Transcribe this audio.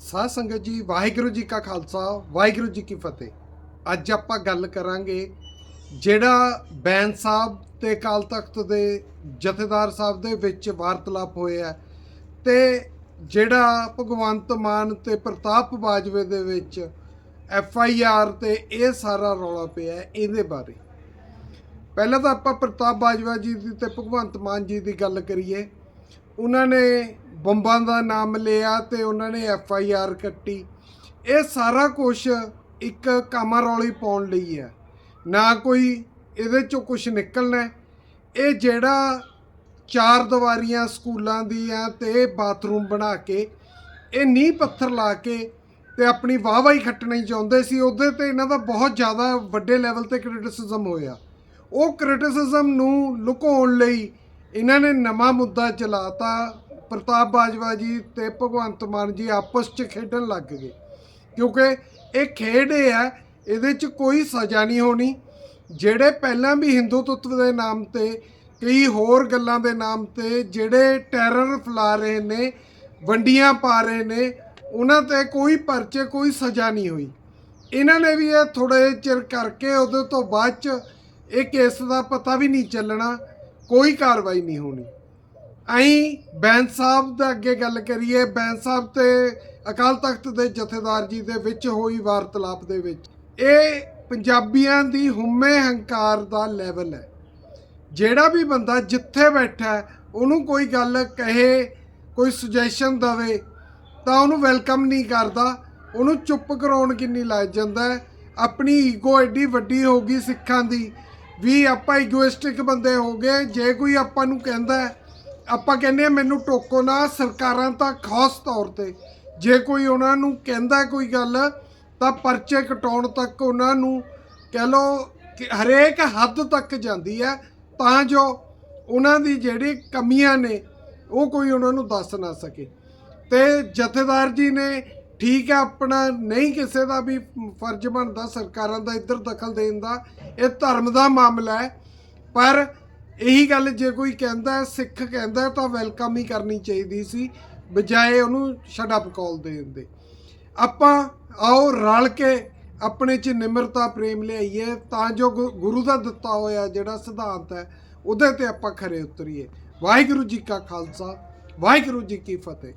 ਸਾਧ ਸੰਗਤ ਜੀ, ਵਾਹਿਗੁਰੂ ਜੀ ਕਾ ਖਾਲਸਾ, ਵਾਹਿਗੁਰੂ ਜੀ ਕੀ ਫਤਿਹ। ਅੱਜ ਆਪਾਂ ਗੱਲ ਕਰਾਂਗੇ ਜਿਹੜਾ ਬੈਨ ਸਾਹਿਬ ਤੇ ਅਕਾਲ ਤਖਤ ਦੇ ਜਥੇਦਾਰ ਸਾਹਿਬ ਦੇ ਵਿੱਚ ਵਾਰਤਾਲਾਪ ਹੋਇਆ ਤੇ ਜਿਹੜਾ ਭਗਵੰਤ ਮਾਨ ਤੇ ਪ੍ਰਤਾਪ ਬਾਜਵੇ ਦੇ ਵਿੱਚ ਐਫ ਆਈ ਆਰ ਤੇ ਇਹ ਸਾਰਾ ਰੌਲਾ ਪਿਆ ਇਹਦੇ ਬਾਰੇ। ਪਹਿਲਾਂ ਤਾਂ ਆਪਾਂ ਪ੍ਰਤਾਪ ਬਾਜਵਾ ਜੀ ਦੀ ਤੇ ਭਗਵੰਤ ਮਾਨ ਜੀ ਦੀ ਗੱਲ ਕਰੀਏ। ਉਹਨਾਂ ਨੇ ਬੰਬਾਂ ਦਾ ਨਾਮ ਲਿਆ ਤੇ ਉਹਨਾਂ ਨੇ ਐਫ ਆਈ ਆਰ ਕੱਟੀ। ਇਹ ਸਾਰਾ ਕੁਝ ਇੱਕ ਕਾਮਾ ਰੌਲੀ ਪਾਉਣ ਲਈ ਹੈ। ਨਾ ਕੋਈ ਇਹਦੇ ਚੋਂ ਕੁਝ ਨਿਕਲਣਾ ਇਹ ਜਿਹੜਾ ਚਾਰ ਦੀਵਾਰੀਆਂ ਸਕੂਲਾਂ ਦੀਆਂ ਤੇ ਬਾਥਰੂਮ ਬਣਾ ਕੇ, ਇਹ ਨੀਂਹ ਪੱਥਰ ਲਾ ਕੇ ਤੇ ਆਪਣੀ ਵਾਹਵਾਈ ਖੱਟਣੀ ਚਾਹੁੰਦੇ ਸੀ। ਉਹਦੇ ਤੇ ਇਹਨਾਂ ਦਾ ਬਹੁਤ ਜ਼ਿਆਦਾ ਵੱਡੇ ਲੈਵਲ ਤੇ ਕ੍ਰਿਟਿਸਿਜ਼ਮ ਹੋਇਆ। ਉਹ ਕ੍ਰਿਟਿਸਿਜ਼ਮ ਨੂੰ ਲੁਕਾਉਣ ਲਈ ਇਹਨਾਂ ਨੇ ਨਵਾਂ ਮੁੱਦਾ ਚਲਾਤਾ। ਪ੍ਰਤਾਪ ਬਾਜਵਾ ਜੀ ਤੇ ਭਗਵੰਤ ਮਾਨ ਜੀ ਆਪਸ 'ਚ ਖੇਡਣ ਲੱਗ ਗਏ। ਕਿਉਂਕਿ ਇਹ ਖੇਡ ਇਹ ਹੈ, ਇਹਦੇ 'ਚ ਕੋਈ ਸਜ਼ਾ ਨਹੀਂ ਹੋਣੀ। ਜਿਹੜੇ ਪਹਿਲਾਂ ਵੀ ਹਿੰਦੂਤਵ ਦੇ ਨਾਮ ਤੇ, ਕਈ ਹੋਰ ਗੱਲਾਂ ਦੇ ਨਾਮ ਤੇ ਜਿਹੜੇ ਟੈਰਰ ਫੈਲਾ ਰਹੇ ਨੇ, ਵੰਡੀਆਂ ਪਾ ਰਹੇ ਨੇ, ਉਹਨਾਂ ਤੇ ਕੋਈ ਪਰਚੇ, ਕੋਈ ਸਜ਼ਾ ਨਹੀਂ ਹੋਈ। ਇਹਨਾਂ ਨੇ ਵੀ ਇਹ ਥੋੜੇ ਚਿਰ ਕਰਕੇ ਉਹਦੇ ਤੋਂ ਬਾਅਦ ਚ ਇਹ ਕੇਸ ਦਾ ਪਤਾ ਵੀ ਨਹੀਂ ਚੱਲਣਾ, ਕੋਈ ਕਾਰਵਾਈ ਨਹੀਂ ਹੋਣੀ। ਅਹੀਂ ਬੈਂਸ ਸਾਹਿਬ ਦਾ ਅੱਗੇ ਗੱਲ ਕਰੀਏ, ਬੈਂਸ ਸਾਹਿਬ ਤੇ ਅਕਾਲ ਤਖਤ ਦੇ ਜਥੇਦਾਰ ਜੀ ਦੇ ਵਿੱਚ ਹੋਈ ਵਾਰਤਾਲਾਪ ਦੇ ਵਿੱਚ। ਇਹ ਪੰਜਾਬੀਆਂ ਦੀ ਹੁਮੇ ਹੰਕਾਰ ਦਾ ਲੈਵਲ ਹੈ। ਜਿਹੜਾ ਵੀ ਬੰਦਾ ਜਿੱਥੇ ਬੈਠਾ ਉਹਨੂੰ ਕੋਈ ਗੱਲ ਕਹੇ, ਕੋਈ ਸੁਜੈਸ਼ਨ ਦਵੇ, ਤਾਂ ਉਹਨੂੰ ਵੈਲਕਮ ਨਹੀਂ ਕਰਦਾ। ਉਹਨੂੰ ਚੁੱਪ ਕਰਾਉਣ ਕਿੰਨੀ ਲੱਗ ਜਾਂਦਾ ਆਪਣੀ ਈਗੋ ਐਡੀ ਵੱਡੀ ਹੋ ਗਈ ਸਿੱਖਾਂ ਦੀ, ਵੀ ਆਪਾਂ ਈਗੋਇਸਟਿਕ ਬੰਦੇ ਹੋ ਗਏ, ਜੇ ਕੋਈ ਆਪਾਂ ਨੂੰ ਕਹਿੰਦਾ ਆਪਾਂ ਕਹਿੰਦੇ ਆ ਮੈਨੂੰ ਟੋਕੋ ਨਾ ਸਰਕਾਰਾਂ ਤਾਂ ਖਾਸ ਤੌਰ ਤੇ। ਜੇ ਕੋਈ ਉਹਨਾਂ ਨੂੰ ਕਹਿੰਦਾ ਕੋਈ ਗੱਲ, ਤਾਂ ਪਰਚੇ ਕਟਾਉਣ ਤੱਕ ਉਹਨਾਂ ਨੂੰ ਕਹਿ ਲੋ ਕਿ ਹਰੇਕ ਹੱਦ ਤੱਕ ਜਾਂਦੀ ਹੈ। ਤਾਂ ਜੋ ਉਹਨਾਂ ਦੀ ਜਿਹੜੀ ਕਮੀਆਂ ਨੇ, ਉਹ ਕੋਈ ਉਹਨਾਂ ਨੂੰ ਦੱਸ ਨਾ ਸਕੇ। ਤੇ ਜਥੇਦਾਰ ਜੀ ਨੇ ਠੀਕ ਹੈ, ਆਪਣਾ ਨਹੀਂ ਕਿਸੇ ਦਾ ਵੀ ਫਰਜ਼ ਬਣਦਾ ਸਰਕਾਰਾਂ ਦਾ ਇੱਧਰ ਦਖਲ ਦੇਣ ਦਾ। ਇਹ ਧਰਮ ਦਾ ਮਾਮਲਾ ਹੈ। ਪਰ ਇਹੀ ਗੱਲ ਜੇ ਕੋਈ ਕਹਿੰਦਾ, ਸਿੱਖ ਕਹਿੰਦਾ, ਤਾਂ ਵੈਲਕਮ ਹੀ ਕਰਨੀ ਚਾਹੀਦੀ ਸੀ, ਬਜਾਏ ਉਹਨੂੰ ਸ਼ਟ ਅਪ ਕਾਲ ਦੇਣ ਦੇ ਆਪਾਂ ਆਓ ਰਲ ਕੇ ਆਪਣੇ ਚ ਨਿਮਰਤਾ, ਪ੍ਰੇਮ ਲਿਆਈਏ, ਤਾਂ ਜੋ ਗੁ- ਗੁਰੂ ਦਾ ਦਿੱਤਾ ਹੋਇਆ ਜਿਹੜਾ ਸਿਧਾਂਤ ਹੈ, ਉਹਦੇ ਤੇ ਆਪਾਂ ਖਰੇ ਉਤਰੀਏ। ਵਾਹਿਗੁਰੂ ਜੀ ਕਾ ਖਾਲਸਾ, ਵਾਹਿਗੁਰੂ ਜੀ ਕੀ ਫਤਿਹ।